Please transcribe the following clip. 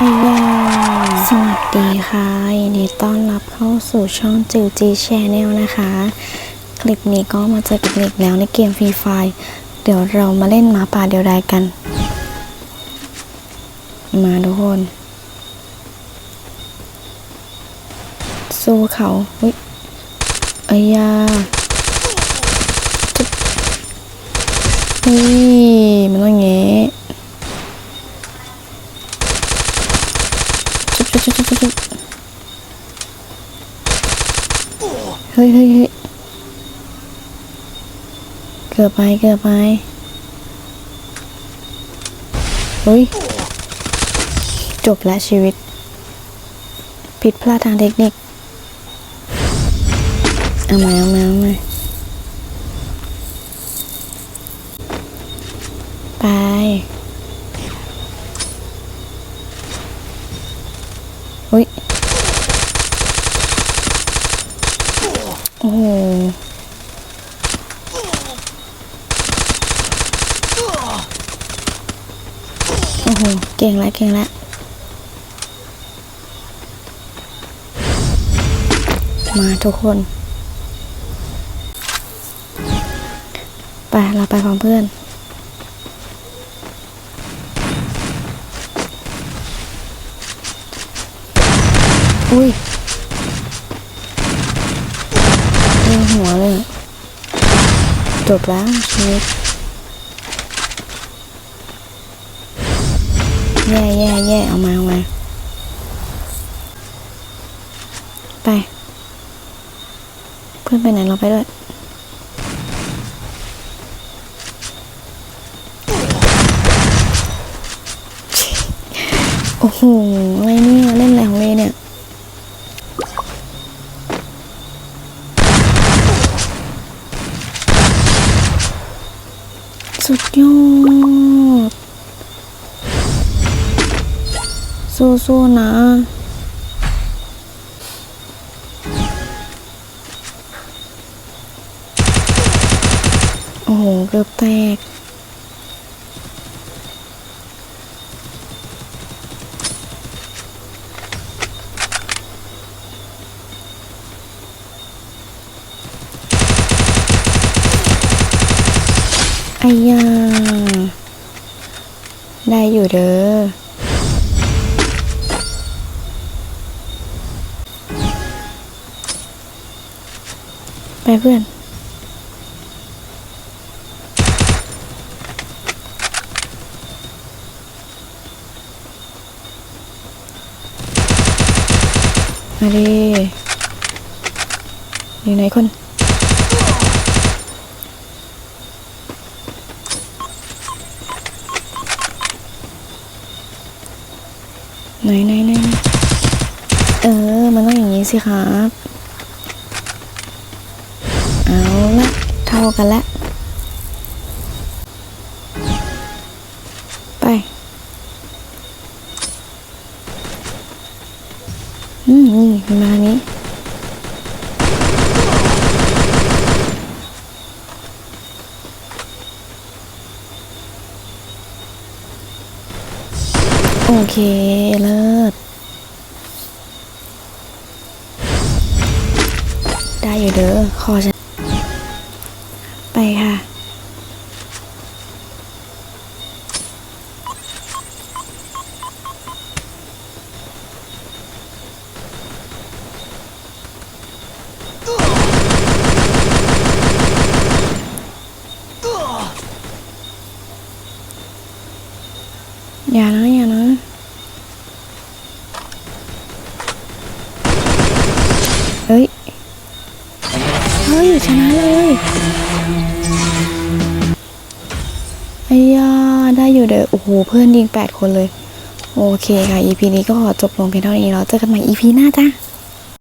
อายาสวัสดีค่ะยินดีต้อนรับเข้าสู่ช่องจิวจีแชนแนลนะคะ คลิปนี้ก็มาเจอกับอีกแล้วในเกมฟรีไฟเดี๋ยวเรามาเล่นหมาป่าเดียวดายกัน มาทุกคน สู้เขาอุ้ยอายาจุ๊บเฮ้ต้องอย่างงี้จุ๊บจุ๊บจุ๊บจุ๊บจุ๊บ เฮ้ยเฮ้ยเฮ้ยเกือบไปเกือบไปเฮ้ย จบแล้วชีวิต ผิดพลาดทางเทคนิค เอามาเอามาเอามาไป โอ้โหโอ้โห เก่งแล้วเก่งแล้วมาทุกคน ไปเราไปพร้อมเพื่อน อุ้ย จบแล้วชีวิตแย่แย่แย่เอามาเอามาไป เพื่อนไปไหนเราไปด้วยโอ้โหอะไรเนี่ยเล่นอะไรของเลยเนี่ย สุดยอด สู้ๆนะโอ้โห เกือบแตก ไอ้ยาได้อยู่เด้อ ไปเพื่อน มาดิอยู่ไหนคน ไหนไหนไหนเออ มันต้องอย่างนี้สิครับ เอาละเท่ากันละ ไป อืมนี่มันมาทางนี้ โอเคเลิศได้อยู่เด้อคอฉันไปค่ะ อย่านะ อย่านะ เฮ้ย เฮ้ย ชนะเลยไอ้ยาได้อยู่เด้อ โอ้โห เพื่อนยิงแปดคนเลย โอเคค่ะ EP นี้ก็ขอจบลงเพียงเท่านี้แล้วเจอกันใหม่ EP หน้าจ้า